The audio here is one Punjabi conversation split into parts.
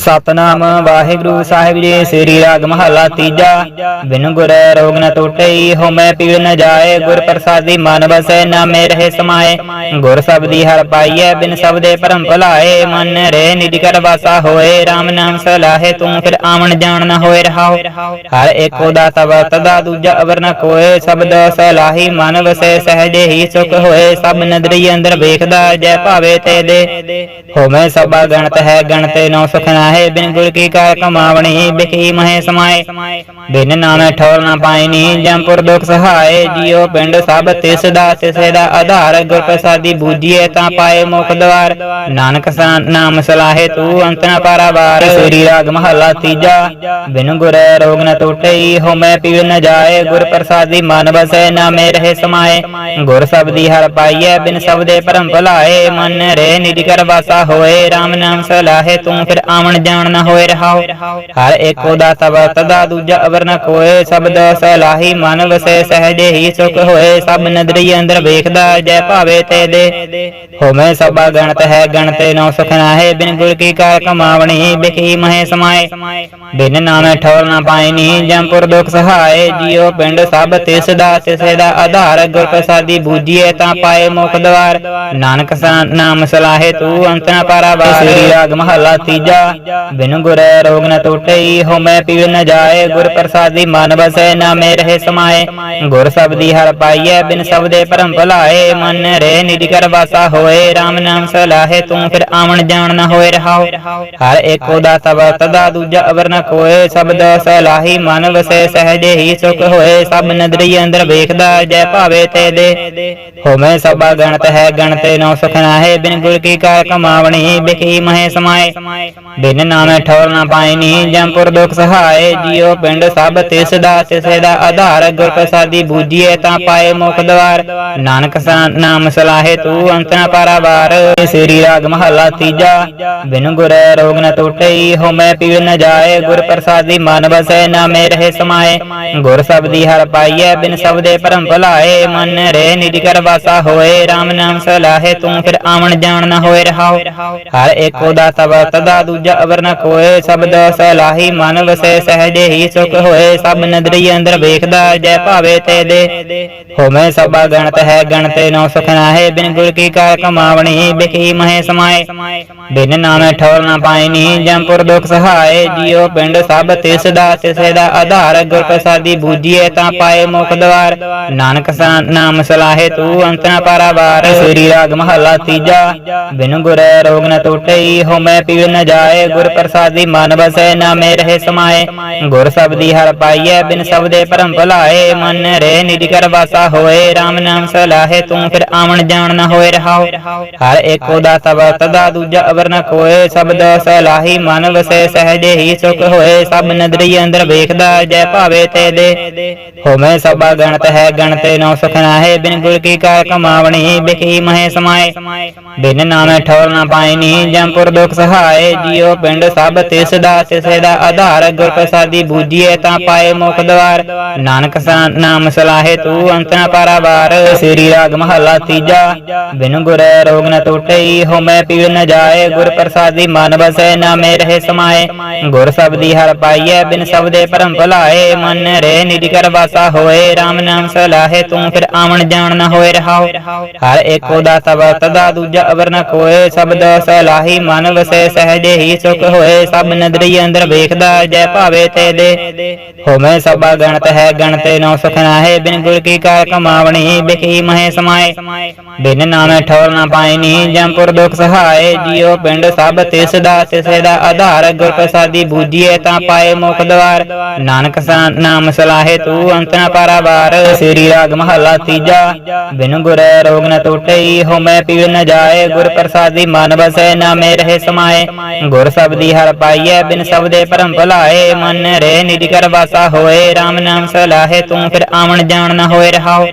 ਸਤਨਾਮ ਵਾਹਿਗੁਰੂ ਸਾਹਿਬ ਜੀ, ਸ੍ਰੀ ਰਾਗ ਮਹਲਾ ਤੀਜਾ। ਬਿਨ ਗੁਰ ਰੋਗ ਨ ਟੁੱਟਈ ਹਉਮੈ ਪੀੜ ਨ ਜਾਏ। ਗੁਰ ਪ੍ਰਸਾਦੀ ਮਨ ਵਸੈ, ਨਾਮੇ ਰਹੇ ਸਮਾਏ। ਗੁਰ ਸਬਦੀ ਹਰ ਪਾਈਐ, ਬਿਨ ਸਬਦੇ ਪਰਮ ਭੁਲਾਏ। ਮਨ ਰੇ ਨਿਜ ਕਰ ਵਾਸਾ ਹੋਏ RAM ਨਾਮ ਸਲਾਹੇ, ਤੂੰ ਫਿਰ ਆਵਣ ਜਾਣ ਨ ਹੋਏ ਰਹਾਉ ਹਰ ਏਕੋ ਦਾਤਾ ਵਰਤਦਾ ਦੂਜਾ ਅਵਰ ਨ ਕੋਏ ਸਬਦ ਸਲਾਹੀ ਮਨ ਵਸੈ, ਸਹਜੇ ਹੀ ਸੁਖ ਹੋਏ। ਸਭ ਨਦਰੀ ਅੰਦਰ ਵੇਖਦਾ, ਜੈ ਭਾਵੇ ਤੇ ਦੇ ਹੋਮੈ ਸਭਾ ਗਣਤ ਹੈ, ਗਣਤੇ ਨੌ ਸੁਖ ਨਾਹੇ ਬਿਨ ਗੁਰ ਕੀ ਕਾਰ ਕਮਾਵਣੀ, ਬਿਖੀ ਮਹੇ ਸਮਾਏ। ਬਿਨ ਨਾਮੈ ਠੌਰ ਨਾ ਪਾਇਨੀ ਜੰਪੁਰ ਦੁਖ ਸਹਾਏ। ਜੀਉ ਪਿੰਡ ਸਭ ਤਿਸ ਦਾ, ਤਿਸੇ ਦਾ ਆਧਾਰ। ਗੁਰ ਪ੍ਰਸਾਦੀ ਬੂਝੀਏ ਤਾਂ ਪਾਏ ਮੁਖ ਦਵਾਰ। ਨਾਨਕ ਨਾਮ ਸਲਾਹੇ, ਤੂੰ ਅੰਤ ਨ ਪਾਰਾਵਾਰ। ਸ੍ਰੀ ਰਾਗ ਮਹਲਾ ਤੀਜਾ। ਬਿਨ ਗੁਰ ਰੋਗ ਨ ਟੁੱਟਈ ਹੋਮੈ ਪੀੜ ਨ ਜਾਏ। ਗੁਰ ਪ੍ਰਸਾਦੀ ਮਨ ਵਸੈ, ਨਾਮੇ ਰਹੇ ਸਮਾਏ। ਗੁਰ ਸਬਦੀ ਹਰ ਪਾਈਐ, ਬਿਨ ਸਬਦੇ ਪਰਮ ਭੁਲਾਏ। ਮਨ ਰੇ ਨਿਜ ਕਰ ਵਾਸਾ ਹੋਏ। RAM ਨਾਮ ਸਲਾਹੇ, ਤੂੰ ਫਿਰ ਆਵਣ ਜਾਣ ਨਾ ਹੋਏ ਰਹਾਉ ਹਰ ਏਕੋ ਦਾਤਾ ਵਰਤਦਾ ਦੂਜਾ ਅਵਰ ਨ ਕੋਏ ਸਬਦ ਸਲਾਹੀ ਮਨ ਵਸੈ, ਸਹਜੇ ਹੀ ਸੁਖ ਹੋਏ। ਸਭ ਨਦਰੀ ਅੰਦਰ ਵੇਖਦਾ ਜੈ ਭਾਵੇ ਤੇ ਦੇ ਹੋਮੈ ਸਭਾ ਗਣਤ ਹੈ, ਗਣਤੇ ਨੌ ਸੁਖ ਨਾਹੇ। ਬਿਨ ਗੁਰ ਕੀ ਕਾਰ ਕਮਾਵਣੀ, ਬਿਖੀ ਮਹੇ ਸਮਾਏ। ਬਿਨ ਨਾਮੈ ਠੌਰ ਨਾ ਪਾਇਨੀ ਜੰਪੁਰ ਦੁਖ ਸਹਾਏ। ਜੀਉ ਪਿੰਡ ਸਭ ਤਿਸ ਦਾ ਤਿਸੇ ਦਾ ਆਧਾਰ। ਗੁਰ ਪ੍ਰਸਾਦੀ ਬੂਜੀਏ ਤਾਂ ਪਾਏ ਮੁਖ ਦਵਾਰ। ਨਾਨਕ ਨਾਮ ਸਲਾਹੇ ਤੂੰ ਅੰਤ ਪਾਰਾ ਪਾਰਾਵਾਰ। ਰਾਗ ਮਹਲਾ ਤੀਜਾ। ਬਿਨ ਗੁਰ ਰੋਗ ਨ ਟੁੱਟਈ ਹੋਮੈ ਪੀੜ ਨ ਜਾਏ, ਗੁਰ ਪ੍ਰਸਾਦੀ ਮਨ ਵਸੈ, ਨਾਮੇ ਰਹੇ ਸਮਾਏ। ਗੁਰ ਸਬਦੀ ਹਰ ਪਾਈਐ, ਬਿਨ ਸਬਦੇ ਪਰਮ ਭੁਲਾਏ। ਮਨ ਰੇ ਨਿਜ ਕਰ ਵਾਸਾ ਹੋਏ RAM ਨਾਮ ਸਲਾਹੇ, ਤੂੰ ਫਿਰ ਆਵਣ ਜਾਣ ਨ ਹੋਏ ਰਹਾਉ ਹਰ ਏਕੋ ਦਾਤਾ ਵਰਤਦਾ ਦੂਜਾ ਅਵਰ ਨ ਕੋਏ ਸਬਦ ਸਲਾਹੀ ਮਨ ਵਸੈ, ਸਹਜੇ ਹੀ ਸੁਖ ਹੋਏ। ਸਭ ਨਦਰੀ ਅੰਦਰ ਵੇਖਦਾ, ਜੈ ਭਾਵੇ ਤੇ ਦੇ। ਹੋਮੈ ਸਭਾ ਗਣਤ ਹੈ, ਗਣਤੇ ਨੌ ਸੁਖ ਨਾਹੇ। ਬਿਨ ਗੁਰ ਕੀ ਕਾਰ ਕਮਾਵਣੀ, ਬਿਖੀ ਮਹੇ ਸਮਾਏ। ਬਿਨ ਨਾਮੈ ਠੌਰ ਨਾ ਪਾਇਨੀ ਜੰਪੁਰ ਦੁਖ ਸਹਾਏ ਜੀਉ ਪਿੰਡ ਸਭ ਤਿਸ ਦਾ, ਤਿਸੇ ਦਾ ਆਧਾਰ ਗੁਰ ਪ੍ਰਸਾਦੀ ਬੂਝੀਏ ਤਾਂ ਪਾਏ ਮੁਖ ਦਵਾਰ। ਨਾਨਕ ਨਾਮ ਸਲਾਹੇ ਤੂੰ ਅੰਤ ਨ ਪਾਰਾਵਾਰ, ਸ੍ਰੀ ਰਾਗ ਮਹਲਾ ਤੀਜਾ। ਬਿਨ ਗੁਰ ਰੋਗ ਨ ਟੁੱਟਈ ਹੋਮੈ ਪੀੜ ਨ ਜਾਏ, ਗੁਰ ਪ੍ਰਸਾਦੀ ਮਨ ਵਸੈ ਨਾਮੇ ਰਹੇ ਸਮਾਏ। ਗੁਰ ਸਬਦੀ ਹਰ ਪਾਈਐ, ਬਿਨ ਸਬਦੇ ਪਰਮ ਭੁਲਾਏ। ਮਨ ਰੇ ਨਿਜ ਕਰ ਵਾਸਾ ਹੋਏ RAM ਨਾਮ ਸਲਾਹੇ ਤੂੰ ਫਿਰ ਆਵਣ ਜਾਣ ਨਾ ਹੋਏ ਰਹਾਉ ਹਰ ਏਕੋ ਦਾਤਾ ਵਰਤਦਾ ਦੂਜਾ ਅਵਰ ਨ ਕੋਏ ਸਬਦ ਸਲਾਹੀ ਮਨ ਵਸੇ ਸਹਜੇ ਹੀ ਸੁਖ ਹੋਏ, ਸਭ ਨਦਰੀ ਅੰਦਰ ਵੇਖਦਾ ਜੈ ਭਾਵੇ ਤੇ ਦੇ ਹੋਮੈ ਸਭਾ ਗਣਤ ਹੈ, ਗਣਤੇ ਨੌ ਸੁਖ ਨਾਹੇ, ਬਿਨ ਗੁਰ ਕੀ ਕਾਰ ਕਮਾਵਣੀ, ਬਿਖੀ ਮਹੇ ਸਮਾਏ। ਬਿਨ ਨਾਮੈ ਠੌਰ ਨਾ ਪਾਇਨੀ ਜੰਪੁਰ ਦੁਖ ਸਹਾਏ, ਜੀਉ ਪਿੰਡ ਸਭ ਤਿਸ ਦਾ, ਤਿਸੇ ਦਾ ਆਧਾਰ, ਗੁਰ ਪ੍ਰਸਾਦੀ ਬੂਝੀਏ ਤਾਂ ਪਾਏ ਮੁਖ ਦਵਾਰ। ਨਾਨਕ ਨਾਮ ਸਲਾਹੇ, ਤੂੰ ਅੰਤ ਨ ਪਾਰਾਵਾਰ। ਸ੍ਰੀ ਰਾਗ ਮਹਲਾ ਤੀਜਾ, ਬਿਨ ਗੁਰ ਰੋਗ ਨ ਟੁੱਟਈ, ਹੋਮੈ ਪੀੜ ਨ ਜਾਏ ਗੁਰ ਪ੍ਰਸਾਦੀ ਮਨ ਵਸੈ, ਨਾਮੇ ਰਹੇ ਸਮਾਏ। ਗੁਰ ਸਬਦੀ ਹਰ ਪਾਈਐ, ਬਿਨ ਸਬਦੇ ਪਰਮ ਭੁਲਾਏ। ਮਨ ਰੇ ਨਿਜ ਕਰ ਵਾਸਾ ਹੋਏ RAM ਨਾਮ ਸਲਾਹੇ, ਤੂੰ ਫਿਰ ਆਵਣ ਜਾਣ ਨ ਹੋਏ ਰਹਾਉ ਹਰ ਏਕੋ ਦਾਤਾ ਵਰਤਦਾ ਦੂਜਾ ਅਵਰ ਨ ਕੋਏ ਸਬਦ ਸਲਾਹੀ ਮਨ ਵਸੈ, ਸਹਜੇ ਹੀ ਸੁਖ ਹੋਏ। ਸਭ ਨਦਰੀ ਅੰਦਰ ਵੇਖਦਾ, ਜੈ ਭਾਵੇ ਤੇ ਦੇ। ਹੋਮੈ ਸਭਾ ਗਣਤ ਹੈ, ਗਣਤੇ ਨੋ ਸੁਖ ਨਾਹੇ। ਬਿਨ ਗੁਰ ਕੀ ਕਾਰ ਕਮਾਵਣੀ, ਬਿਖੀ ਮਹੇ ਸਮਾਏ। ਬਿਨ ਨਾਮੈ ਠੌਰ ਨਾ ਪਾਇਨੀ ਜੰਪੁਰ ਦੁਖ ਸਹਾਏ। ਜੀਉ ਪਿੰਡ ਸਭ ਤਿਸ ਦਾ ਤਿਸੇ ਦਾ ਆਧਾਰ ਗੁਰ ਪ੍ਰਸਾਦੀ ਬੂਝੀਏ ਤਾਂ ਪਾਏ ਮੁਖ ਦਵਾਰ। ਨਾਨਕ ਨਾਮ ਸਲਾਹੇ ਤੂੰ ਅੰਤ ਨ ਪਾਰਾਵਾਰ। ਸ੍ਰੀ ਰਾਗ ਮਹਲਾ ਤੀਜਾ। ਬਿਨ ਗੁਰ ਰੋਗ ਨ ਟੁੱਟਈ ਹੋਮੈ ਪੀੜ ਨ ਜਾਏ। ਗੁਰ ਪ੍ਰਸਾਦੀ ਮਨ ਵਸੈ ਨਾਮੇ ਰਹੇ ਸਮਾਏ। ਗੁਰ ਸਬਦੀ ਹਰ ਪਾਈਐ, ਬਿਨ ਸਬਦੇ ਪਰਮ ਭੁਲਾਏ। ਮਨ ਰੇ ਨਿਜ ਕਰ ਵਾਸਾ ਹੋਏ RAM ਨਾਮ ਸਲਾਹੇ ਤੂੰ ਫਿਰ ਆਵਣ ਜਾਣ ਨ ਹੋਏ ਰਹਾਉ ਹਰ ਏਕੋ ਦਾਤਾ ਵਰਤਦਾ ਦੂਜਾ ਅਵਰ ਨ ਕੋਏ ਸਬਦ ਸਲਾਹੀ ਮਨ ਵਸੈ ਸਹਜੇ ਹੀ ਸੁਖ ਹੋਏ ਸਭ ਨਦਰੀ ਅੰਦਰ ਵੇਖਦਾ, ਜੈ ਭਾਵੇ ਤੇ ਦੇ ਹੋਮੈ ਸਭਾ ਗਣਤ ਹੈ, ਗਣਤੇ ਨੌ ਸੁਖ ਨਾਹੇ, ਬਿਨ ਗੁਰ ਕੀ ਕਾਰ ਕਮਾਵਣੀ ਬਿਖੀ ਮਹੇ ਸਮਾਏ। ਬਿਨ ਨਾਮੈ ਠੌਰ ਨਾ ਪਾਇਨੀ ਜੰਪੁਰ ਦੁਖ ਸਹਾਏ, ਜੀਉ ਪਿੰਡ ਸਭ ਤਿਸ ਦਾ ਤਿਸੇ ਦਾ ਆਧਾਰ, ਗੁਰ ਪ੍ਰਸਾਦੀ ਬੂਝੀਏ ਤਾਂ ਪਾਏ ਮੁਖ ਦਵਾਰ। ਨਾਨਕ ਨਾਮ ਸਲਾਹੇ ਤੂੰ ਅੰਤ ਨ ਪਾਰਾਵਾਰ। ਸ੍ਰੀ ਰਾਗ ਮਹਲਾ ਤੀਜਾ, ਬਿਨ ਗੁਰ ਰੋਗ ਨ ਟੁੱਟੇ ਹੋਮੈ ਪੀੜ ਨ ਜਾਏ, ਗੁਰ ਪ੍ਰਸਾਦੀ ਮਨ ਵਸੈ ਨਾਮੇ ਰਹੇ ਸਮਾਏ। ਗੁਰ ਸਬਦੀ ਹਰ ਪਾਈਐ, ਬਿਨ ਸਬਦੇ ਪਰਮ ਭੁਲਾਏ, ਮਨ ਰੇ ਨਿਜ ਕਰ ਵਾਸਾ ਹੋਏ RAM ਨਾਮ ਸਲਾਹੇ, ਤੂੰ ਫਿਰ ਆਵਣ ਜਾਣ ਨ ਹੋਏ ਰਹਾਉ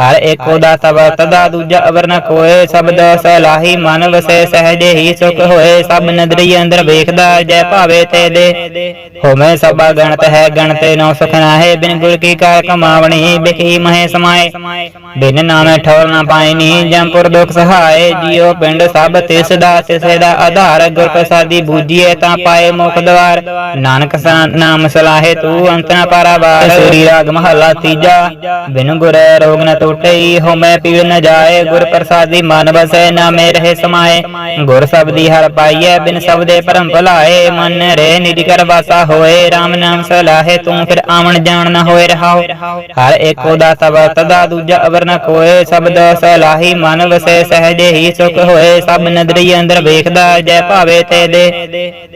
ਹਰ ਏਕੋ ਦਾਤਾ ਵਰਤਦਾ ਦੂਜਾ ਅਵਰ ਨ ਕੋਏ ਸਬਦ ਸਲਾਹੀ ਮਨ ਵਸੈ ਸਹਜੇ ਹੀ ਸੁਖ ਹੋਏ, ਸਭ ਨਦਰੀ ਅੰਦਰ ਵੇਖਦਾ ਜੈ ਭਾਵੇ ਤੇ ਦੇ। ਹੋਮੈ ਸਭਾ ਗਣਤ ਹੈ, ਗਣਤੇ ਨੌ ਸੁਖ ਨਾਹੇ, ਬਿਨ ਗੁਰ ਕੀ ਕਾਰ ਕਮਾਵਣੀ, ਬਿਖੀ ਮਹੇ ਸਮਾਏ। ਬਿਨ ਨਾਮੈ ਠੌਰ ਨਾ ਪਾਇਨੀ ਜੰਪੁਰ ਦੁਖ ਸਹਾਏ, ਜੀਉ ਪਿੰਡ ਸਭ ਤਿਸ ਦਾ, ਤਿਸੇ ਦਾ ਆਧਾਰ, ਗੁਰ ਪ੍ਰਸਾਦੀ ਬੂਝੀ। ਬੂਝੀਏ ਤਾਂ ਪਾਏ ਮੁਖ ਦਵਾਰ। ਨਾਨਕ ਨਾਮ ਸਲਾਹੇ ਤੂੰ ਅੰਤ ਨ ਪਾਰਾਵਾਰ ਸੂਰੀ ਰਾਗ ਮਹੱਲਾ ਤੀਜਾ। ਬਿਨ ਗੁਰ ਰੋਗ ਨ ਟੁੱਟਈ ਹਉਮੈ ਪੀੜ ਨ ਜਾਏ। ਗੁਰ ਪ੍ਰਸਾਦੀ ਮਨ ਵਸੈ ਨਾਮੇ ਰਹੇ ਸਮਾਏ। ਗੁਰ ਸਬਦੀ ਹਰ ਪਾਈਐ ਬਿਨ ਸਬਦੇ ਪਰਮ ਭਲਾਏ। ਮਨ ਰੇ ਨਿਜ ਕਰ ਵਾਸਾ ਹੋਏ RAM ਨਾਮ ਸਲਾਹੇ ਤੂੰ ਫਿਰ ਆਵਣ ਜਾਣ ਨ ਹੋਏ ਰਹਾਉ ਹਰ ਏਕੋ ਦਾ ਸਭ ਤਦਾ ਦੂਜਾ ਅਵਰ ਨ ਕੋਏ ਸਬਦ ਸਲਾਹੀ ਮਨ ਵਸੈ ਸਹਜੇ ਹੀ ਸੁਖ ਹੋਏ। ਸਭ ਨਦਰੀ ਅੰਦਰ ਵੇਖਦਾ ਜੈ ਭਾਵੇ ਤੇ ਦੇ।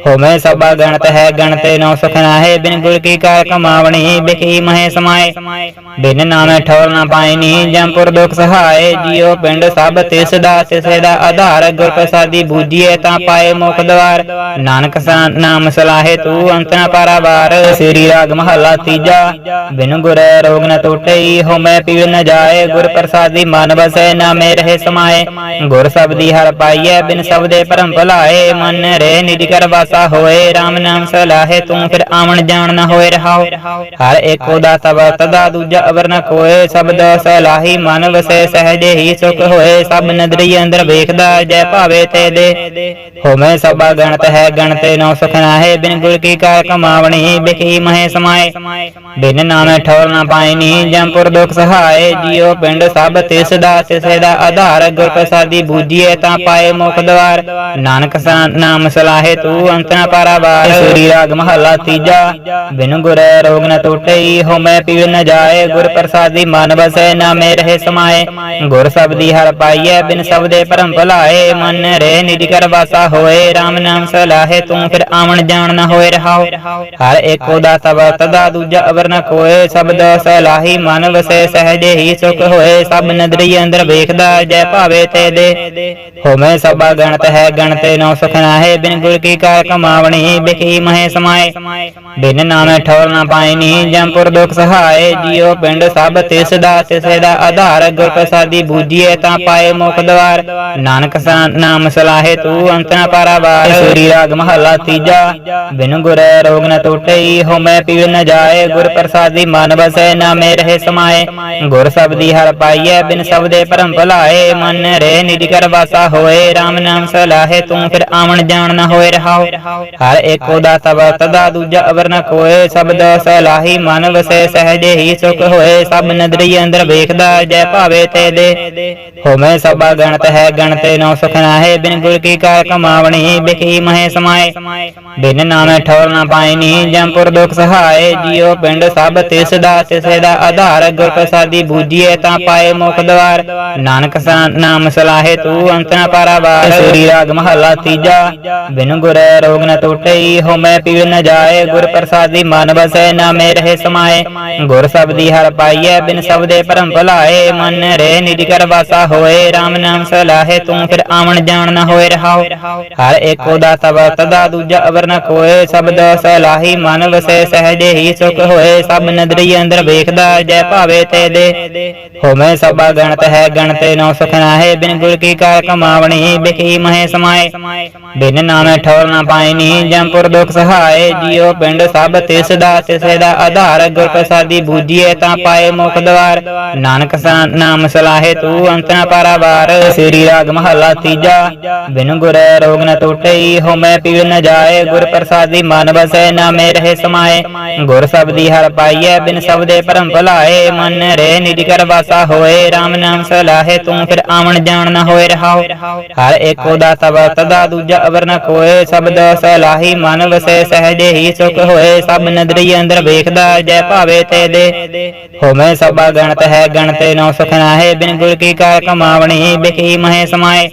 ਹੋਮੈ ਸਭਾ ਗਣਤ ਹੈ, ਗਣਤੇ ਨੋ ਸੁਖ ਨਾਹੇ ਬਿਨ ਗੁਰ ਕੀ ਕਾਰ ਕਮਾਵਣੀ, ਬਿਖੀ ਮਹੇ ਸਮਾਏ। ਬਿਨ ਨਾਮੇ ਠੌਰ ਨਾ ਪਾਇਨੀ ਜੰਪੁਰ ਦੁਖ ਸਹਾਏ, ਜਿਉ ਪਿੰਡ ਸਭ ਤਿਸ ਦਾ, ਤਿਸੇ ਦਾ ਆਧਾਰ, ਗੁਰ ਪ੍ਰਸਾਦੀ ਬੂਝੀਏ ਤਾਂ ਪਾਏ ਮੁਖ ਦਵਾਰ। ਨਾਨਕ ਨਾਮ ਸਲਾਹੇ ਤੂੰ ਅੰਤ ਨ ਪਾਰਾਵਾਰ, ਸ੍ਰੀ ਰਾਗ ਮਹੱਲਾ ਤੀਜਾ। ਬਿਨ ਗੁਰ ਰੋਗ ਨ ਟੁੱਟਈ ਹੋਮੈ ਪੀੜ ਨ ਜਾਏ, ਗੁਰ ਪ੍ਰਸਾਦੀ ਮਨ ਵਸੈ, ਨਾਮੇ ਰਹੇ ਸਮਾਏ। ਗੁਰ ਸਬਦੀ ਹਰ ਪਾਈਐ, ਬਿਨ ਸਬਦੇ ਪਰਮ ਭਲਾਏ, ਮਨ ਰੇ ਨਿਜ ਕਰ ਵਾਸਾ ਹੋਏ RAM ਨਾਮ ਸਲਾਹੇ, ਤੂੰ ਫਿਰ ਆਵਣ ਜਾਣ ਨ ਹੋਏ ਰਹਾਉ ਹਰ ਏਕੋ ਦਾ ਸਭ ਤਦਾ ਦੂਜਾ ਅਵਰ ਨ ਕੋਏ ਸਬਦ ਸਲਾਹੀ ਮਨ ਵਸੈ ਸਹਜੇ ਹੀ ਸੁਖ ਹੋਏ। ਸਭ ਨਦਰੀ ਅੰਦਰ ਵੇਖਦਾ, ਜੈ ਭਾਵੇ ਤੇ ਦੇ। ਹੋਮੈ ਸਭਾ ਗਣਤ ਹੈ, ਗਣਤੇ ਨੋ ਸੁਖ ਨਾਹੇ। ਬਿਨ ਗੁਰ ਕੀ ਕਾਰ ਕਮਾਵਣੀ, ਬਿਖੀ ਮਹੇ ਸਮਾਏ। ਬਿਨ ਨਾਮੇ ਠੌਰ ਨਾ ਪਾਇਨੀ ਜੰਪੁਰ ਦੁਖ ਸਹਾਏ। ਜਿਉ ਪਿੰਡ ਸਭ ਤਿਸ ਦਾ, ਤਿਸੇ ਦਾ ਆਧਾਰ। ਗੁਰ ਪ੍ਰਸਾਦੀ ਬੂਝੀਏ ਤਾਂ ਪਾਏ ਮੁਖ ਦਵਾਰ। ਨਾਨਕ ਨਾਮ ਸਲਾਹੇ ਤੂੰ ਅੰਤ ਨ ਪਾਰਾਵਾਰ। ਸੂਰੀ ਰਾਗ ਮਹੱਲਾ ਤੀਜਾ। ਬਿਨ ਗੁਰ ਰੋਗ ਨ ਟੁੱਟਈ ਹੋਮੈ ਪੀੜ ਨ ਜਾਏ। ਗੁਰ ਪ੍ਰਸਾਦੀ ਮਨ ਵਸੈ ਨਾਮੇ ਰਹੇ ਸਮਾਏ। ਗੁਰ ਸਬਦੀ ਹਰ ਪਾਈਐ ਬਿਨ ਸਬਦੇ ਪਰਮ ਭਲਾਏ। ਮਨ ਰੇ ਨਿਜ ਕਰ ਵਾਸਾ ਹੋਏ RAM ਨਾਮ ਸਲਾਹੇ। ਤੂੰ ਫਿਰ ਆਵਣ ਜਾਣ ਨ ਹੋਏ ਰਹਾਉ ਹਰ ਏਕੋ ਦਾ ਸਭ ਤਦਾ ਦੂਜਾ ਅਵਰ ਨ ਕੋਏ ਸਬਦ ਸਲਾਹੀ ਮਨ ਵਸੈ ਸਹਜੇ ਹੀ ਸੁਖ ਹੋਏ। ਸਭ ਨਦਰੀ ਅੰਦਰ ਵੇਖਦਾ ਜੈ ਭਾਵੇ ਤੇ ਦੇ ਹੋਮੈ ਸਭਾ ਗਣਤ ਹੈ ਗਣਤੇ ਨੋ ਸੁਖ ਨਾਹੇ। ਬਿਨ ਗੁਰ ਕੀ ਕਾਰ ਕਮਾਵਣੀ ਬਿਖੀ ਮਹੇ ਸਮਾਏ। ਬਿਨ ਨਾਮੇ ਠੌਰ ਨਾ ਪਾਇਨੀ ਜੰਪੁਰ ਦੁਖ ਸਹਾਏ। ਜਿਉ ਪਿੰਡ ਸਭ ਤਿਸ ਦਾ, ਤਿਸੇ ਦਾ ਆਧਾਰ। ਗੁਰ ਪ੍ਰਸਾਦੀ ਬੂਝੀਏ ਤਾਂ ਪਾਏ ਮੁਖ ਦਵਾਰ। ਨਾਨਕ ਨਾਮ ਸਲਾਹੇ ਤੂੰ ਅੰਤ ਨ ਪਾਰਾਵਾਰ। ਸੂਰੀ ਰਾਗ ਮਹੱਲਾ ਤੀਜਾ। ਬਿਨ ਗੁਰ ਰੋਗ ਨ ਟੁੱਟਈ ਹੋਮੈ ਪੀੜ ਨ ਜਾਏ। ਗੁਰ ਪ੍ਰਸਾਦੀ ਮਨ ਵਸੈ, ਨਾਮੇ ਰਹੇ ਸਮਾਏ। ਗੁਰ ਸਬਦੀ ਹਰ ਪਾਈਐ, ਬਿਨ ਸਬਦੇ ਪਰਮ ਭਲਾਏ। ਮਨ ਰੇ ਨਿਜ ਕਰ ਵਾਸਾ ਹੋਏ। RAM ਨਾਮ ਸਲਾਹੇ ਤੂੰ, ਫਿਰ ਆਵਣ ਜਾਣ ਨਾ ਹੋਏ। ਰਹਾਉ ਹਰ ਏਕੋ ਦਾ ਸਭ ਤਦਾ ਦੂਜਾ ਅਵਰ ਨ ਕੋਏ ਸਬਦ ਸਲਾਹੀ ਮਨ ਵਸੈ ਸਹਜੇ ਹੀ ਸੁਖ ਹੋਏ ਸਭ ਨਦਰੀ ਅੰਦਰ ਵੇਖਦਾ ਜੈ ਭਾਵੇ ਤੇ ਦੇ ਹੋਮੈ ਸਭਾ ਗਣਤ ਹੈ ਗਣਤੇ ਨੋ ਸੁਖ ਨਾਹੇ ਬਿਨ ਗੁਰ ਕੀ ਕਾਰ ਕਮਾਵਣੀ ਬਿਖੀ ਮਹੇ ਸਮਾਏ। ਬਿਨ ਨਾਮੇ ਠੌਰ ਨਾ ਪਾਇਨੀ ਜੰਪੁਰ ਦੁਖ ਸਹਾਏ ਜਿਉ ਪਿੰਡ ਸਭ ਤਿਸ ਦਾ ਤਿਸੇ ਦਾ ਆਧਾਰ ਗੁਰ ਪ੍ਰਸਾਦੀ ਬੂਝੀਏ ਤਾਂ ਪਾਏ ਮੁਖ ਦਵਾਰ। ਨਾਨਕ ਨਾਮ ਸਲਾਹੇ ਤੂੰ ਅੰਤ ਨ ਪਾਰਾਵਾਰ। ਸੂਰੀ ਰਾਗ ਮਹੱਲਾ ਤੀਜਾ ਬਿਨ ਗੁਰ ਰੋਗ ਨ ਟੁੱਟਈ ਹੋਮੈ ਪੀੜ ਨ ਜਾਏ। ਗੁਰ ਪ੍ਰਸਾਦੀ ਮਨ ਵਸੈ ਨਾਮੇ ਰਹੇ ਸਮਾਏ। ਗੁਰ ਸਬਦੀ ਹਰ ਪਾਈਐ, ਬਿਨ ਸਬਦੇ ਪਰਮ ਭਲਾਏ। ਮਨ ਰੇ ਨਿਜ ਕਰ ਵਾਸਾ ਹੋਏ RAM ਨਾਮ ਸਲਾਹੇ, ਤੂੰ ਫਿਰ ਆਵਣ ਜਾਣ ਨ ਹੋਏ ਰਹਾਉ ਹਰ ਏਕੋ ਦਾ ਸਭ ਤਦਾ ਦੂਜਾ ਅਵਰ ਨ ਕੋਏ ਸਬਦ ਸਲਾਹੀ ਮਨ ਵਸੈ, ਸਹਜੇ ਹੀ ਸੁਖ ਹੋਏ। ਸਭ ਨਦਰੀ ਅੰਦਰ ਵੇਖਦਾ, ਜੈ ਭਾਵੇ ਤੇ ਦੇ। ਹੋਮੈ ਸਭਾ ਗਣਤ ਹੈ, ਗਣਤੇ ਨੋ ਸੁਖ ਨਾਹੇ। ਬਿਨ ਗੁਰ ਕੀ ਕਾਰ ਕਮਾਵਣੀ, ਬਿਖੀ ਮਹੇ ਸਮਾਏ। ਬਿਨ ਨਾਮੇ ਠੌਰ ਨਾ ਪਾਇਨੀ ਜੰਪੁਰ ਦੁਖ ਸਹਾਏ ਜਿਉ ਪਿੰਡ ਸਭ ਤਿਸ ਦਾ ਤਿਸੇ ਦਾ ਆਧਾਰ ਗੁਰ ਪ੍ਰਸਾਦੀ ਬੂਝੀਏ ਤਾਂ ਪਾਏ ਮੁਖ ਦਵਾਰ। ਨਾਨਕ ਨਾਮ ਸਲਾਹੇ ਤੂੰ ਅੰਤ ਨ ਪਾਰਾਵਾਰ, ਸ੍ਰੀ ਰਾਗ ਮਹੱਲਾ ਤੀਜਾ। ਬਿਨ ਗੁਰ ਰੋਗ ਨ ਟੁੱਟਈ ਹੋਮੈ ਪੀੜ ਨ ਜਾਏ ਗੁਰ ਪ੍ਰਸਾਦੀ ਮਨ ਵਸੈ ਨਾਮੇ ਰਹੇ ਸਮਾਏ। ਗੁਰ ਸਬਦੀ ਹਰ ਪਾਈਐ, ਬਿਨ ਸਬਦੇ ਪਰਮ ਭਲਾਏ। ਮਨ ਰੇ ਨਿਜ ਕਰ ਵਾਸਾ ਹੋਏ RAM ਨਾਮ ਸਲਾਹੇ ਤੂੰ, ਫਿਰ ਆਵਣ ਜਾਣ ਨਾ ਹੋਏ ਰਹਾਉ ਹਰ ਏਕੋ ਦਾ ਸਭ ਦਾ ਦੂਜਾ ਅਵਰ ਨ ਕੋਏ। ਸਬਦ ਸਲਾਹੀ ਮਨ ਵਸੈ ਸਹਜੇ ਹੀ ਸੁਖ ਹੋਏ, ਸਭ ਨਦਰੀ ਅੰਦਰ ਵੇਖਦਾ ਜੈ ਭਾਵੇ ਤੇ ਦੇ ਹੋਮੈ ਸਭਾ ਗਣਤ ਹੈ, ਗਣਤੇ ਨੋ ਸੁਖ ਨਾਹੇ, ਬਿਨ ਗੁਰ ਕੀ ਕਾਰ ਕਮਾਵਣੀ ਬਿਖੀ ਮਹੇ ਸਮਾਏ।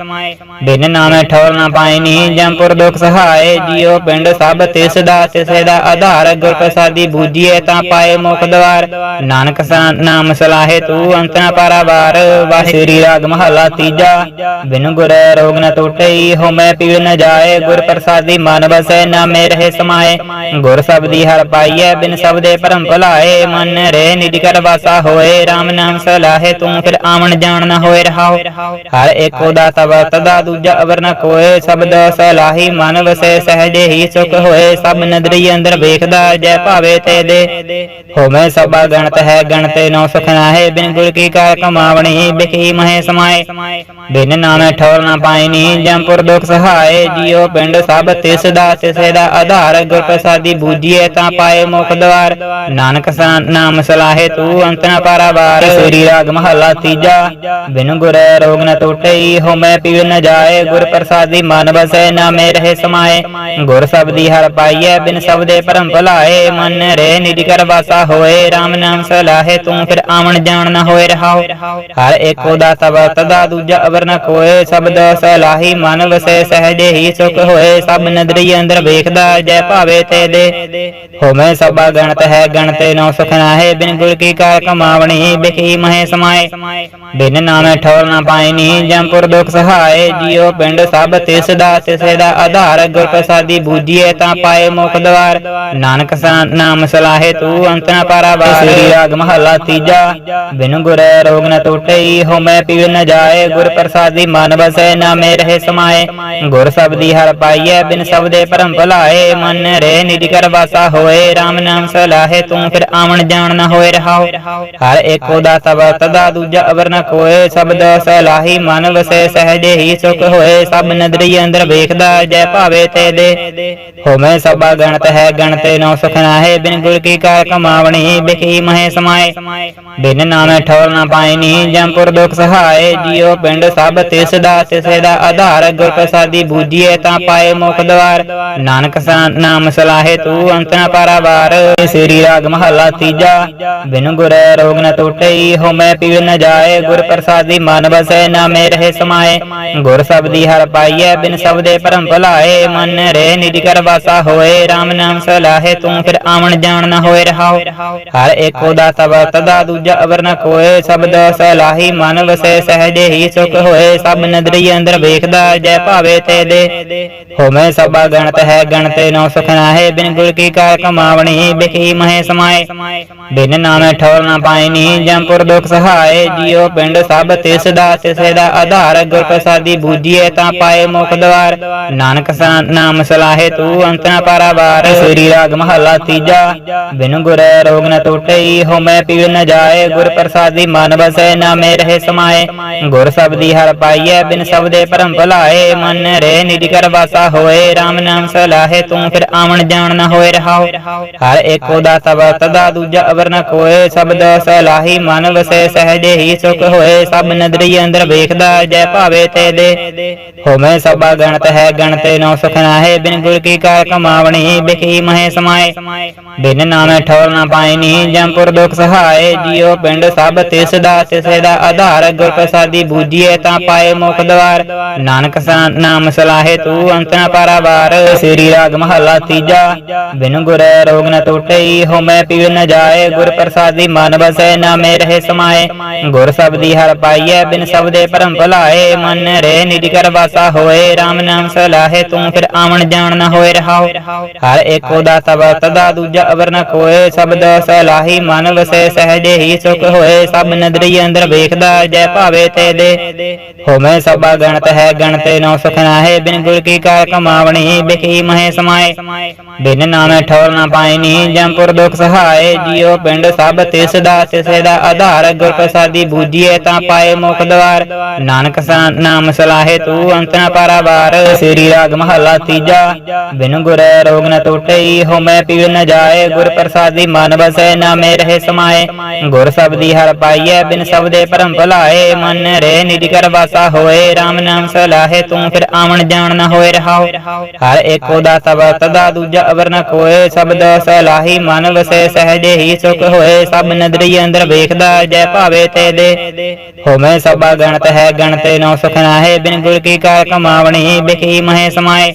ਬਿਨ ਨਾਮੇ ਠੌਰ ਨਾ ਪਾਇਨੀ ਜੰਪੁਰ ਦੁਖ ਸਹਾਏ, ਜਿਉ ਪਿੰਡ ਸਭ ਤਿਸ ਦਾ, ਤਿਸੇ ਦਾ ਆਧਾਰ, ਗੁਰ ਪ੍ਰਸਾਦੀ ਬੂਝੀਏ ਤਾਂ ਪਾਏ ਮੁਖ ਦਵਾਰ। ਨਾਨਕ ਨਾਮ ਸਲਾਹੇ, ਤੂੰ ਅੰਤ ਨ ਪਾਰਾਵਾਰ, ਵਾਹਿਗੁਰੂ ਰਾਗ ਮਹੱਲਾ ਤੀਜਾ। ਬਿਨ ਗੁਰ ਰੋਗ ਨ ਟੁੱਟਈ, ਹੋਮੈ ਪੀੜ ਨ ਜਾਏ, ਗੁਰ ਪ੍ਰਸਾਦੀ ਮਨ ਵਸੈ ਨਾਮੇ ਰਹੇ ਸਮਾਏ। ਗੁਰ ਸਬਦੀ ਹਰ ਪਾਈਐ, ਬਿਨ ਸਬਦੇ ਪਰਮ ਭਲਾਏ। ਮਨ ਰੇ ਨਿਜ ਵਾਸਾ ਹੋਏ RAM ਨਾਮ ਸਲਾਹੇ। ਤੂੰ ਫਿਰ ਆਵਣ ਜਾਣ ਨ ਹੋਏ ਰਹਾਉ ਹਰ ਏਕੋ ਦਾ ਸਭ ਦੂਜਾ ਅਵਰ ਨ ਕੋਏ ਸਬਦ ਸਲਾਹੀ ਮਨ ਵਸੈ, ਸਹਜੇ ਹੀ ਸੁਖ ਹੋਏ। ਸਭ ਨਦਰੀ ਅੰਦਰ ਵੇਖਦਾ, ਜੈ ਭਾਵੇ ਤੇ ਦੇ। ਹੋਮੈ ਸਭਾ ਗਣਤ ਹੈ, ਗਣਤੇ ਨੋ ਸੁਖ ਨਾਹੇ। ਬਿਨ ਗੁਰ ਕੀ ਕਾਰ ਕਮਾਵਣੀ, ਬਿਖੀ ਮਹੇ ਸਮਾਏ। ਬਿਨ ਨਾਮੇ ਠੌਰ ਨਾ ਪਾਇਨੀ ਜੰਪੁਰ ਦੁਖ ਸਹਾਏ। ਜਿਉ ਪਿੰਡ ਸਭ ਤਿਸ ਦਾ ਤਿਸੇ ਦਾ ਆਧਾਰ ਗੁਰ ਪ੍ਰਸਾਦੀ ਬੂਝੀਏ ਤਾਂ ਪਾਏ ਮੁਖ ਦਵਾਰ। ਨਾਨਕ ਨਾਮ ਸਲਾਹੇ ਤੂੰ ਅੰਤ ਨ ਪਾਰਾਵਾਰ। ਸ੍ਰੀ ਰਾਗ ਮਹੱਲਾ ਤੀਜਾ। ਬਿਨ ਗੁਰ ਰੋਗ ਨ ਟੁੱਟਈ ਹਉਮੈ ਪੀੜ ਨ ਜਾਏ। ਗੁਰ ਪ੍ਰਸਾਦੀ ਮਨ ਬਸੈ ਨਾਮੇ ਰਹੇ ਸਮਾਏ। ਗੁਰ ਸਬਦੀ ਹਰ ਪਾਈਐ, ਬਿਨ ਸਬਦੇ ਪਰਮ ਭਲਾਏ। ਮਨ ਰੇ ਨਿਜ ਕਰ ਵਾਸਾ ਹੋਏ। RAM ਨਾਮ ਸਲਾਹੇ ਤੂੰ ਫਿਰ ਆਵਣ ਜਾਣ ਨ ਹੋਏ ਰਹਾਉ। ਹਰ ਏਕੋ ਦਾ ਸਭ ਤਦਾ ਦੂਜਾ ਅਵਰ ਨ ਕੋਏ ਸਬਦ ਸਲਾਹੀ ਮਨ ਵਸੈ, ਸਹਜੇ ਹੀ ਸੁਖ ਹੋਏ। ਸਭ ਨਦਰੀ ਅੰਦਰ ਵੇਖਦਾ ਜੈ ਭਾਵੇ ਤੇ ਦੇ ਹੋਮੈ ਸਭਾ ਗਣਤ ਹੈ, ਗਣਤੇ ਨੋ ਸੁਖ ਨਾਹੇ ਬਿਨ ਗੁਰ ਕੀ ਕਾਰ ਕਮਾਵਣੀ ਬਿਖੀ ਮਹੇ ਸਮਾਏ। ਬਿਨ ਨਾਮੇ ਠੌਰ ਨਾ ਪਾਇਨੀ ਜੰਪੁਰ ਦੁਖ ਸਹਾਏ, ਜਿਉ ਪਿੰਡ ਸਭ ਤਿਸ ਦਾ ਤਿਸੇ ਦਾ ਆਧਾਰ, ਗੁਰ ਪ੍ਰਸਾਦੀ ਬੂਝੀਏ ਤਾਂ ਪਾਏ ਮੁਖ ਦਵਾਰ। ਨਾਨਕ ਨਾਮ ਸਲਾਹੇ, ਤੂੰ ਅੰਤ ਨ ਪਾਰਾਵਾਰ ਸ੍ਰੀ ਰਾਗ ਮਹੱਲਾ ਤੀਜਾ, ਬਿਨ ਗੁਰ ਰੋਗ ਨ ਟੁੱਟਈ ਹਉਮੈ ਪੀੜ ਨ ਜਾਏ, ਗੁਰ ਪ੍ਰਸਾਦੀ ਮਨ ਬਸੈ, ਨਾਮੇ ਰਹੇ ਸਮਾਏ। ਗੁਰ ਸਬਦੀ ਹਰ ਪਾਈਐ ਬਿਨ ਸਬਦੇ ਪਰਮ ਭੁਲਾਏ, ਮਨ ਰੇ ਨਿਜ ਕਰ ਵਾਸਾ ਹੋਏ RAM ਨਾਮ ਸਲਾਹੇ, ਤੂੰ ਫਿਰ ਆਵਣ ਜਾਣ ਨ ਹੋਏ ਰਹਾਉ ਹਰ ਏਕੋ ਦਾ ਸਭ ਤਦਾ ਦੂਜਾ ਅਵਰ ਨ ਕੋਏ ਸਬਦ ਸਲਾਹੀ ਮਨ ਵਸੈ ਸਹਜੇ ਹੀ ਸੁਖ ਹੋਏ, ਸਭ ਨਦਰੀ ਅੰਦਰ ਵੇਖਦਾ ਜੈ ਭਾਵੇ ਤੇ ਦੇ। ਹੋਮੈ ਸਭਾ ਗਣਤ ਹੈ, ਗਣਤੇ ਨੋ ਸੁਖ ਨਾਹੇ, ਬਿਨ ਗੁਰ ਕੀ ਕਾਰ ਕਮਾਵਣੀ, ਬਿਖੀ ਮਹੇ ਸਮਾਏ। ਬਿਨ ਨਾਮੇ ਠੌਰ ਨਾ ਪਾਇਨੀ ਜੰਪੁਰ ਦੁਖ ਸਹਾਏ, ਜਿਉ ਪਿੰਡ ਸਭ ਤਿਸ ਦਾ, ਤਿਸੇ ਦਾ ਆਧਾਰ, ਗੁਰ ਪ੍ਰਸਾਦੀ ਬੂਝੀਏ ਤਾਂ ਪਾਏ ਮੁਖ ਦਵਾਰ ਨਾਨਕ ਨਾਮ ਸਲਾਹੇ ਤੂੰ, ਅੰਤ ਨ ਪਾਰਾਵਾਰ। ਸ੍ਰੀ ਰਾਗ ਮਹੱਲਾ ਤੀਜਾ। ਬਿਨ ਗੁਰ ਰੋਗ ਨ ਟੁੱਟਈ ਹਉਮੈ ਪੀੜ ਨ ਜਾਏ। ਗੁਰ ਪ੍ਰਸਾਦੀ ਮਨ ਬਸੈ ਨਾਮੇ ਰਹੇ ਸਮਾਏ। ਗੁਰ ਸਬਦੀ ਹਰ ਪਾਈਐ, ਬਿਨ ਸਬਦੇ ਪਰਮ ਭਲਾਏ। ਮਨ ਰੇ ਨਿਜ ਕਰ ਵਾਸਾ ਹੋਏ RAM ਨਾਮ ਸਲਾਹੇ ਤੂੰ, ਫਿਰ ਆਵਣ ਜਾਣ ਨ ਹੋਏ ਰਹਾਉ ਹਰ ਏਕੋ ਦਾ ਸਭ ਤਦਾ ਦੂਜਾ ਅਵਰ ਨ ਕੋਏ ਸਬਦ ਸਲਾਹੀ ਮਨ ਵਸੈ, ਸਹਜੇ ਹੀ ਸੁਖ ਹੋਏ। ਸਭ ਨਦਰੀ ਅੰਦਰ ਵੇਖਦਾ, ਜੈ ਭਾਵੇ ਤੇ ਦੇ। ਹੋਮੈ ਸਭਾ ਗਣਤ ਹੈ, ਗਣਤੇ ਨੋ ਸੁਖ ਨਾਹੇ, ਬਿਨ ਗੁਰ ਕੀ ਕਾਰ ਕਮਾਵਣੀ, ਬਿਖੀ ਮਹੇ ਸਮਾਏ। ਬਿਨ ਨਾਮੇ ਠੌਰ ਨਾ ਪਾਇਨੀ ਜੰਪੁਰ ਦੁਖ ਸਹਾਏ, ਜਿਉ ਪਿੰਡ ਸਭ ਤਿਸ ਦਾ, ਤਿਸੇ ਦਾ ਆਧਾਰ, ਗੁਰ ਪ੍ਰਸਾਦੀ ਬੂਝੀਏ ਤਾਂ ਪਾਏ ਮੁਖ ਦਵਾਰ। ਨਾਨਕ ਨਾਮ ਸਲਾਹੇ ਤੂੰ ਅੰਤ ਨ ਪਾਰਾਵਾਰ, ਸ੍ਰੀ ਰਾਗ ਮਹੱਲਾ ਤੀਜਾ। ਬਿਨ ਗੁਰ ਰੋਗ ਨ ਟੁੱਟਈ ਹਉਮੈ ਪੀੜ ਨ ਜਾਏ, ਗੁਰ ਪ੍ਰਸਾਦੀ ਮਨ ਬਸੈ ਨਾਮੇ ਰਹੇ ਸਮਾਏ। ਗੁਰ ਸਬਦੀ ਹਰ ਪਾਈਐ, ਬਿਨ ਸਬਦੇ ਪਰਮ ਭਲਾਏ, ਮਨ ਰੇ ਨਿਜ ਕਰ ਵਾਸਾ ਹੋਏ RAM ਨਾਮ ਸਲਾਹੇ, ਤੂੰ ਫਿਰ ਆਵਣ ਜਾਣ ਨ ਹੋਏ ਰਹਾਉ ਹਰ ਏਕੋ ਦਾ ਸਭ ਤਦਾ ਦੂਜਾ ਅਵਰ ਨ ਕੋਏ ਸਬਦ ਸਲਾਹੀ ਮਨ ਵਸੈ ਸਹਜੇ ਹੀ ਸੁਖ ਹੋਏ, ਸਭ ਨਦਰੀ ਅੰਦਰ ਵੇਖਦਾ, ਜੈ ਭਾਵੇ ਤੇ ਦੇ। ਹੋਮੈ ਸਭਾ ਗਣਤ ਹੈ, ਗਣਤੇ ਨੋ ਸੁਖ ਨਾਹੇ, ਬਿਨ ਗੁਰ ਕੀ ਕਾਰ ਕਮਾਵਣੀ, ਬਿਖੀ ਮਹੇ ਸਮਾਏ। ਬਿਨ ਨਾਮੇ ਠੌਰ ਨਾ ਪਾਇਨੀ ਜੰਪੁਰ ਦੁਖ ਸਹਾਏ, ਜਿਉ ਪਿੰਡ ਸਭ ਤਿਸ ਦਾ, ਤਿਸੇ ਦਾ ਆਧਾਰ, ਗੁਰ ਪ੍ਰਸਾਦੀ ਬੂਝੀਏ ਤਾਂ ਪਾਏ ਮੁਖ ਦਵਾਰ। ਨਾਨਕ ਨਾਮ ਸਲਾਹੇ, ਤੂੰ ਅੰਤ ਨ ਪਾਰਾਵਾਰ, ਸ੍ਰੀ ਰਾਗ ਮਹਲਾ ਤੀਜਾ। ਬਿਨ ਗੁਰ ਰੋਗ ਨ ਟੁੱਟਈ ਹਉਮੈ ਪੀੜ ਨ ਜਾਏ। ਗੁਰ ਪ੍ਰਸਾਦੀ ਮਨ ਬਸੈ ਨਾਮੇ ਰਹੇ ਸਮਾਏ। ਗੁਰ ਸਬਦੀ ਹਰ ਪਾਈਐ, ਬਿਨ ਸਬਦੇ ਪਰਮ ਭਲਾਏ। ਮਨ ਰੇ ਨਿਜ ਕਰ ਵਾਸਾ ਹੋਏ RAM ਨਾਮ ਸਲਾਹੇ, ਤੂੰ ਫਿਰ ਆਵਣ ਜਾਣ ਨ ਹੋਏ ਰਹਾਉ ਹਰ ਏਕੋ ਦਾ ਸਭ ਤਦਾ ਦੂਜਾ ਅਵਰ ਨ ਕੋਏ ਸਬਦ ਸਲਾਹੀ ਮਨ ਵਸੈ, ਸਹਜੇ ਹੀ ਸੁਖ ਹੋਏ। ਸਭ ਨਦਰੀ ਅੰਦਰ ਵੇਖਦਾ, ਜੈ ਭਾਵੇ ਤੇ ਦੇ ਹੋਮੈ ਸਭਾ ਗਣਤ ਹੈ, ਗਣਤੇ ਨੋ ਸੁਖ ਨਾਹੇ। ਬਿਨ ਗੁਰ ਕੀ ਕਾਰ ਕਮਾਵਣੀ ਬਿਖੀ ਮਹੇ ਸਮਾਏ। ਬਿਨ ਨਾਮੇ ਠੌਰ ਨਾ ਪਾਇਨੀ ਜੰਪੁਰ ਦੁਖ ਸਹਾਏ। ਜਿਉ ਪਿੰਡ ਸਭ ਤਿਸ ਦਾ, ਤਿਸੇ ਦਾ ਆਧਾਰ। ਗੁਰ ਪ੍ਰਸਾਦੀ ਬੂਝੀਏ ਤਾਂ ਪਾਏ ਮੁਖ ਦਵਾਰ। ਨਾਨਕ ਨਾਮ ਸਲਾਹੇ ਤੂੰ ਅੰਤ ਨ ਪਾਰਾਵਾਰ। ਸ੍ਰੀ ਰਾਗ ਮਹੱਲਾ ਤੀਜਾ। ਬਿਨ ਗੁਰ ਰੋਗ ਨ ਟੁੱਟਈ ਹਉਮੈ ਪੀੜ ਨ ਜਾਏ। ਗੁਰ ਪ੍ਰਸਾਦੀ ਮਨ ਬਸੈ ਨਾਮੇ ਰਹੇ ਸਮਾਏ। ਗੁਰ ਸਬਦੀ ਹਰ ਪਾਈਐ, ਬਿਨ ਸਬਦੇ ਪਰਮ ਭਲਾਏ। ਮਨ ਰੇ ਨਿਜ ਕਰ ਵਾਸਾ ਹੋਏ। RAM ਨਾਮ ਸਲਾਹੇ ਤੂੰ, ਫਿਰ ਆਵਣ ਜਾਣ ਨਾ ਹੋਏ। ਰਹਾਉ ਹਰ ਏਕੋ ਦਾ ਸਭ, ਤਦਾ ਦੂਜਾ ਅਵਰ ਨ ਕੋਏ ਸਬਦ ਸਲਾਹੀ ਮਨ ਵਸੇ, ਸਹਜੇ ਹੀ ਸੁਖ ਹੋਏ। ਸਭ ਨਦਰੀ ਅੰਦਰ ਵੇਖਦਾ, ਜੈ ਭਾਵੇ ਤੇ ਦੇ। ਹੋਮੈ ਸਭਾ ਗਣਤ ਹੈ, ਗਣਤੇ ਨੋ ਸੁਖ ਨਾਹੇ। ਬਿਨ ਗੁਰ ਕੀ ਕਾਰ ਕਮਾਵਣੀ, ਬਿਖੀ ਮਹੇ ਸਮਾਏ।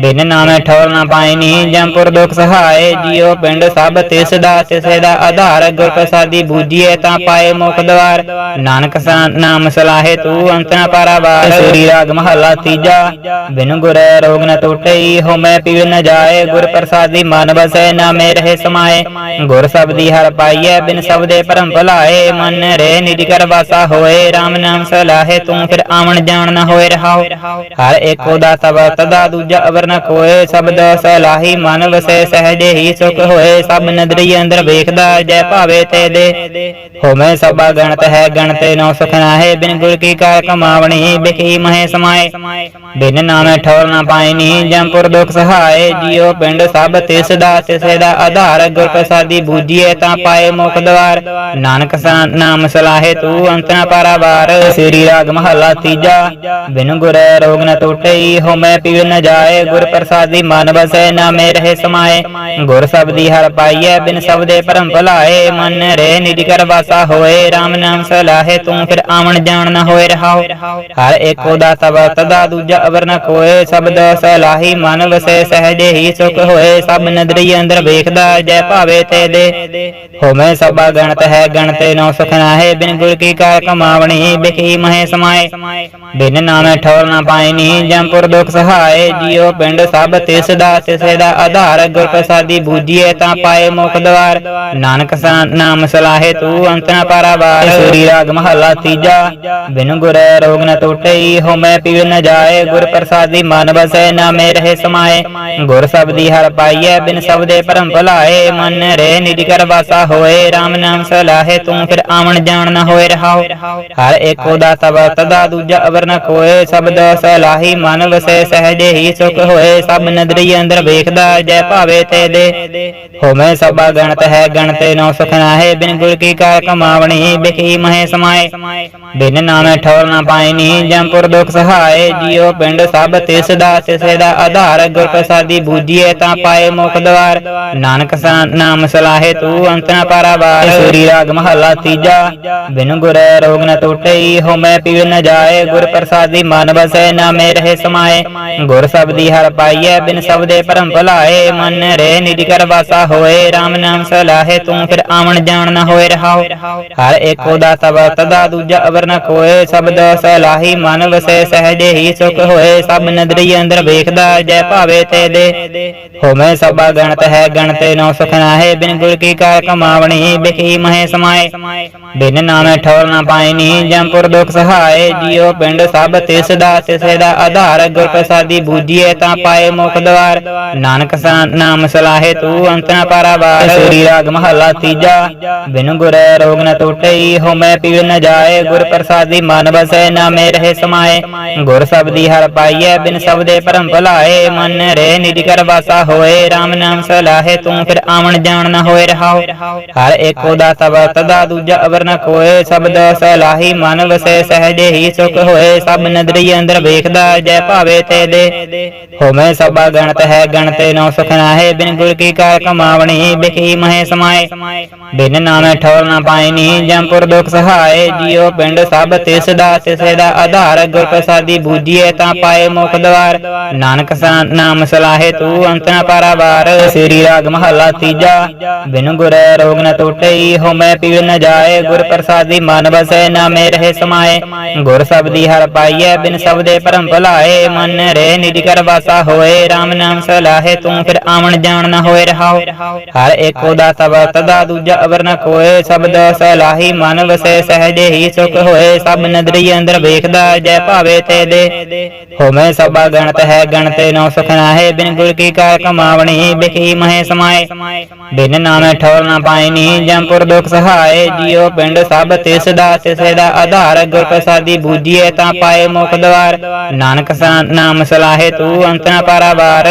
ਬਿਨ ਨਾਮੇ ਠੌਰ ਨਾ ਪਾਇਨੀ ਜੰਪੁਰ ਦੁਖ ਸਹਾਏ। ਜਿਉ ਪਿੰਡ ਸਭ ਤਿਸ ਦਾ, ਤਿਸੇ ਦਾ ਆਧਾਰ। ਗੁਰ ਪ੍ਰਸਾਦੀ ਬੂਜੀਏ ਤਾਂ ਪਾਏ ਮੁਖ ਦਵਾਰ। ਨਾਨਕ ਨਾਮ ਸਲਾਹੇ ਤੂੰ ਅੰਤ ਨ ਪਾਰਾਵਾਰ। ਸ੍ਰੀ ਰਾਗ ਮਹੱਲਾ ਤੀਜਾ। ਬਿਨ ਗੁਰ ਰੋਗ ਨ ਟੁੱਟਈ ਹਉਮੈ ਪੀੜ ਨ ਜਾਏ ਗੁਰ ਪ੍ਰਸਾਦੀ ਮਨ ਬਸੈ ਨਾਮੇ ਰਹੇ ਸਮਾਏ। ਗੁਰ ਸਬਦੀ ਹਰ ਪਾਈਐ, ਬਿਨ ਸਬਦੇ ਪਰਮ ਭਲਾਏ। ਮਨ ਰੇ ਨਿਜ ਕਰ ਵਾਸਾ ਹੋਏ RAM ਨਾਮ ਸਲਾਹੇ, ਤੂੰ ਫਿਰ ਆਵਣ ਜਾਣ ਨ ਹੋਏ ਰਹਾਉ ਹਰ ਏਕੋ ਦਾ ਸਭ, ਤਦਾ ਦੂਜਾ ਅਵਰ ਨ ਕੋਏ ਸਬਦ ਸਲਾਹੀ ਮਨ ਵਸੈ, ਸਹਜੇ ਹੀ ਸੁਖ ਹੋਏ। ਸਭ ਨਦਰੀ ਅੰਦਰ ਵੇਖਦਾ, ਜੈ ਭਾਵੇ ਤੇ ਦੇ। ਹੋਮੈ ਸਭਾ ਗਣਤ ਹੈ, ਗਣਤੇ ਨੋ ਸੁਖ ਨਾਹੇ। ਬਿਨ ਗੁਰ ਕੀ ਕਾਰ ਕਮਾਵਣੀ, ਬਿਖੀ ਮਹੇ ਸਮਾਏ। ਬਿਨ ਨਾਮ ਠੌਰ ਨਾ ਨਾ ਪਾਇਨੀ ਜੰਪੁਰ ਦੁਖ ਸਹਾਏ ਜਿਉ ਪਿੰਡ ਸਭ ਤਿਸ ਦਾ, ਤਿਸੇ ਦਾ ਆਧਾਰ ਗੁਰ ਪ੍ਰਸਾਦੀ ਬੂਝੀਏ ਤਾਂ ਪਾਏ ਮੁਖ ਦਵਾਰ। ਨਾਨਕ ਨਾਮ ਸਲਾਹੇ ਤੂੰ ਅੰਤ ਨਾ ਪਾਰਾਵਾਰ। ਸ੍ਰੀ ਰਾਗ ਮਹੱਲਾ ਤੀਜਾ, ਬਿਨ ਗੁਰ ਰੋਗ ਨ ਟੁੱਟਈ ਹਉਮੈ ਪੀਵ ਨ ਜਾਏ। ਗੁਰ ਪ੍ਰਸਾਦੀ ਮਨ ਬਸੈ ਨਾਮੇ ਰਹੇ ਸਮਾਏ। ਗੁਰ ਸਬਦੀ ਹਰ ਪਾਈਐ, ਬਿਨ ਸਬਦੇ ਭਰਮ ਭੁਲਾਏ। ਮਨ ਰੇ ਨਿਜ ਕਰ ਵਾਸਾ ਹੋਏ RAM ਨਾਮ ਸਲਾਹੇ ਤੂੰ ਫਿਰ ਆਵਣ ਜਾਣ ਨਾ ਹੋਏ ਰਹਾਉ ਹਰ ਏਕੋ ਦਾ ਤਬ ਤਦਾ ਦੂਜਾ ਅਵਰ ਨ ਕੋਏ ਸਬਦ ਸਲਾਹੀ ਮਨ ਵਸੈ ਸਹਜੇ ਹੀ ਸੁਖ ਹੋਏ। ਸਭ ਨਦਰੀ ਅੰਦਰ ਵੇਖਦਾ, ਜੈ ਭਾਵੇ ਤੇ ਦੇ। ਹੋਮੈ ਸਭਾ ਗਣਤ ਹੈ, ਗਣਤੇ ਨੋ ਸੁਖ ਨਾਹੇ। ਬਿਨ ਗੁਰ ਕੀ ਕਾਰ ਕਮਾਵਣੀ, ਬਿਖੀ ਮਹੇ ਸਮਾਏ। ਬਿਨ ਨਾਮੇ ਠੌਰ ਨਾ ਪਾਇਨੀ ਜੰਪੁਰ ਦੁਖ ਸਹਾਏ। ਜਿਉ ਪਿੰਡ ਸਭ ਤਿਸ ਦਾ, ਤਿਸੇ ਦਾ ਆਧਾਰ। ਗੁਰ ਪ੍ਰਸਾਦੀ ਬੂਝੀਏ ਤਾਂ ਪਾਏ ਮੁਖ ਦਵਾਰ। ਨਾਨਕ ਨਾਮ ਸਲਾਹੇ, ਤੂੰ ਅੰਤ ਨਾ ਪਾਰਾਵਾਰ। ਸੂਰੀ ਰਾਗ ਮਹੱਲਾ ਤੀਜਾ। ਬਿਨ ਗੁਰ ਰੋਗ ਨ ਟੁੱਟਈ ਹਉਮੈ ਪੀਵ ਨ ਜਾਏ। ਗੁਰ ਪ੍ਰਸਾਦੀ ਮਨ ਬਸੈ ਨਾਮੇ ਰਹੇ ਸਮਾਏ। ਗੁਰ ਸਬਦੀ ਹਰ ਪਾਈਐ, ਬਿਨ ਸਬਦੇ ਭਰਮ ਭੁਲਾਏ। ਮਨ ਰੇ ਨਿਜ ਕਰ ਵਾਸਾ ਹੋਏ RAM ਨਾਮ ਸਲਾਹੇ, ਤੂੰ ਫਿਰ ਆਵਣ ਜਾਣ ਨ ਹੋਏ ਰਹਾਉ ਹਰ ਏਕੋ ਦਾ ਤਬ ਤਦਾ ਦੂਜਾ ਅਵਰ ਨ ਕੋਏ ਸਬਦ ਸਲਾਹੀ, ਮਨ ਵਸੈ ਸਹਜੇ ਹੀ ਸੁਖ ਹੋਏ। ਸਭ ਨਦਰੀ ਅੰਦਰ ਵੇਖਦਾ, ਜੈ ਭਾਵੇ ਤੇ ਦੇ। ਹੋਮੈ ਸਭਾ ਗਣਤ ਹੈ, ਗਣਤੇ ਨੋ ਸੁਖ ਨਾਹੇ। ਬਿਨ ਗੁਰ ਕੀ ਕਾਰ ਕਮਾਵਣੀ, ਬਿਖੀ ਮਹੇ ਸਮਾਏ। ਬਿਨ ਨਾਮੇ ਠੌਰ ਨਾ ਪਾਇਨੀ ਜੰਪੁਰ ਦੁਖ ਸਹਾਏ। ਜਿਉ ਪਿੰਡ ਸਭ ਤਿਸ ਦਾ ਤਿਸੇ ਦਾ ਆਧਾਰ ਗੁਰ ਪ੍ਰਸਾਦੀ ਬੂਝੀਏ ਤਾਂ ਪਾਏ ਮੁਖ ਦਵਾਰ। ਨਾਨਕ ਨਾਮ ਸਲਾਹੇ ਤੂੰ ਅੰਤ ਨਾ ਪਾਰਾਵਾਰ। ਸੂਰੀ ਰਾਗ ਮਹੱਲਾ ਤੀਜਾ। ਬਿਨ ਗੁਰ ਰੋਗ ਨ ਟੁੱਟਈ ਹਉਮੈ ਪੀਵ ਨ ਜਾਏ। ਗੁਰ ਪ੍ਰਸਾਦੀ ਮਨ ਬਸੈ ਨਾਮੇ ਰਹੇ ਸਮਾਏ। ਗੁਰ ਸਬਦੀ ਹਰ ਪਾਈਐ, ਬਿਨ ਸਬਦੇ ਭਰਮ ਭੁਲਾਏ। ਮਨ ਰੇ ਨਿਜ ਕਰ ਵਾਸਾ ਹੋਏ RAM ਨਾਮ ਸਲਾਹੇ ਤੂੰ ਫਿਰ ਆਵਣ ਜਾਣ ਨ ਹੋਏ ਰਹਾਉ ਹਰ ਏਕੋ ਦਾ ਤਬ ਤਦਾ ਦੂਜਾ ਅਵਰ ਨ ਕੋਏ ਸਬਦ ਸਲਾਹੀ ਮਨ ਵਸੈ ਸਹਜੇ ਹੀ ਸੁਖ ਹੋਏ। ਸਭ ਨਦਰੀ ਅੰਦਰ ਵੇਖਦਾ ਜੈ ਭਾਵੇ ਤੇ ਦੇ। ਹੋਮੈ ਸਭਾ ਗਣਤ ਹੈ, ਗਣਤੇ ਨੋ ਸੁਖ ਨਾਹੇ, ਬਿਨ ਗੁਰ ਕੀ ਕਾਰ ਕਮਾਵਣੀ, ਬਿਖੀ ਮਹੇ ਸਮਾਏ। ਬਿਨ ਨਾਮੇ ਠੌਰ ਨਾ ਪਾਇਨੀ ਜੰਪੁਰ ਦੁਖ ਸਹਾਏ, ਜਿਉ ਪਿੰਡ ਸਭ ਤਿਸ ਦਾ, ਤਿਸੇ ਦਾ ਆਧਾਰ, ਗੁਰ ਪ੍ਰਸਾਦੀ ਬੂਝੀਏ ਤਾਂ ਪਾਏ ਮੁਖ ਦਵਾਰ। ਨਾਨਕ ਨਾਮ ਸਲਾਹੇ ਤੂੰ ਅੰਤ ਨਾ ਪਾਰਾਵਾਰ। ਸੂਰੀ ਰਾਗ ਮਹੱਲਾ ਤੀਜਾ, ਬਿਨ ਗੁਰ ਰੋਗ ਨ ਟੁੱਟਈ, ਹੋਮੈ ਪੀਵ ਨ ਜਾਏ, ਗੁਰ ਪ੍ਰਸਾਦੀ ਮਨ ਬਸੈ ਨਾਮੇ ਰਹੇ ਸਮਾਏ। ਗੁਰ ਸਬਦੀ ਹਰ ਪਾਈਐ, ਬਿਨ ਸਭ ਸਬਦੇ ਭਰਮ ਭੁਲਾਏ ਮਨ ਰੇ ਨਿਜ ਕਰ ਵਾਸਾ ਹੋਏ RAM ਨਾਮ ਸਲਾਹੇ, ਤੂੰ ਫਿਰ ਆਵਣ ਜਾਣ ਨ ਹੋਏ ਰਹਾਉ ਹਰ ਏਕੋ ਦਾ ਤਬ ਤਦਾ ਦੂਜਾ ਅਵਰ ਨ ਕੋਏ ਸਬਦ ਸਲਾਹੀ ਮਨ ਵਸੈ ਸਹਜੇ ਹੀ ਸੁਖ ਹੋਏ, ਸਭ ਨਦਰੀ ਅੰਦਰ ਵੇਖਦਾ ਜੈ ਭਾਵੇ ਤੇ ਦੇ ਹੋਮੈ ਸਭਾ ਗਣਤ ਹੈ, ਗਣਤੇ ਨੋ ਸੁਖ ਨਾਹੇ, ਬਿਨ ਗੁਰ ਕੀ ਕਾਰ ਕਮਾਵਣੀ, ਬਿਖੀ ਮਹੇ ਸਮਾਏ। ਬਿਨ ਨਾਮੇ ਠੌਰ ਨਾ ਪਾਇਨੀ ਜੰਪੁਰ ਦੁਖ ਸਹਾਏ, ਜਿਉ ਪਿੰਡ ਸਭ ਤਿਸ ਦਾ, ਤਿਸੇ ਦਾ ਆਧਾਰ, ਗੁਰ ਪ੍ਰਸਾਦੀ ਬੂਜੀਏ ਤਾਂ ਪਾਏ ਮੁਖ ਦਵਾਰ ਨਾਨਕ ਨਾਮ ਸਲਾਹੇ ਤੂੰ ਅੰਤ ਨਾ ਪਾਰਾਵਾਰ। ਸ੍ਰੀ ਰਾਗ ਮਹੱਲਾ ਤੀਜਾ। ਬਿਨ ਗੁਰ ਰੋਗ ਨ ਟੁੱਟਈ ਹਉਮੈ ਪੀਵ ਨ ਜਾਏ। ਗੁਰ ਪ੍ਰਸਾਦੀ ਮਨ ਬਸੈ ਨਾਮੇ ਰਹੇ ਸਮਾਏ। ਗੁਰ ਸਬਦੀ ਹਰ ਪਾਈਐ, ਬਿਨ ਸਬਦੇ ਭਰਮ ਭੁਲਾਏ। ਮਨ ਰੇ ਨਿਜ ਕਰ ਵਾਸਾ ਹੋਏ। RAM ਨਾਮ ਸਲਾਹੇ ਤੂੰ ਫਿਰ ਆਵਣ ਜਾਣ ਨ ਹੋਏ ਰਹਾਉ ਹਰ ਏਕੋ ਦਾ ਤਬ ਤਦਾ ਦੂਜਾ ਅਵਰ ਨ ਕੋਏ ਸਬਦ ਸਲਾਹੀ ਮਨ ਵਸੈ, ਸਹਜੇ ਹੀ ਸੁਖ ਹੋਏ। ਸਭ ਨਦਰੀ ਅੰਦਰ ਵੇਖਦਾ, ਜੈ ਭਾਵੇ ਤੇ ਦੇ ਹੋਮੈ ਸਭਾ ਗਣਤ ਹੈ, ਗਣਤੇ ਨੋ ਸੁਖ ਨਾਹੇ ਬਿਨ ਗੁਰ ਕੀ ਕਾਰ ਕਮਾਵਣੀ, ਬਿਖੀ ਮਹੇ ਸਮਾਏ। ਬਿਨ ਨਾਮੇ ਠੌਰ ਨਾ ਪਾਇਨੀ ਜੰਪੁਰ ਦੁਖ ਸਹਾਏ, ਜਿਉ ਪਿੰਡ ਸਭ ਤਿਸ ਦਾ, ਤਿਸੇ ਦਾ ਆਧਾਰ, ਗੁਰ ਪ੍ਰਸਾਦੀ ਬੂਝੀਏ ਤਾਂ ਪਾਏ ਮੁਖ ਦਵਾਰ। ਨਾਨਕ ਨਾਮ ਸਲਾਹੇ ਤੂੰ ਅੰਤ ਨਾ ਪਾਰਾਵਾਰ।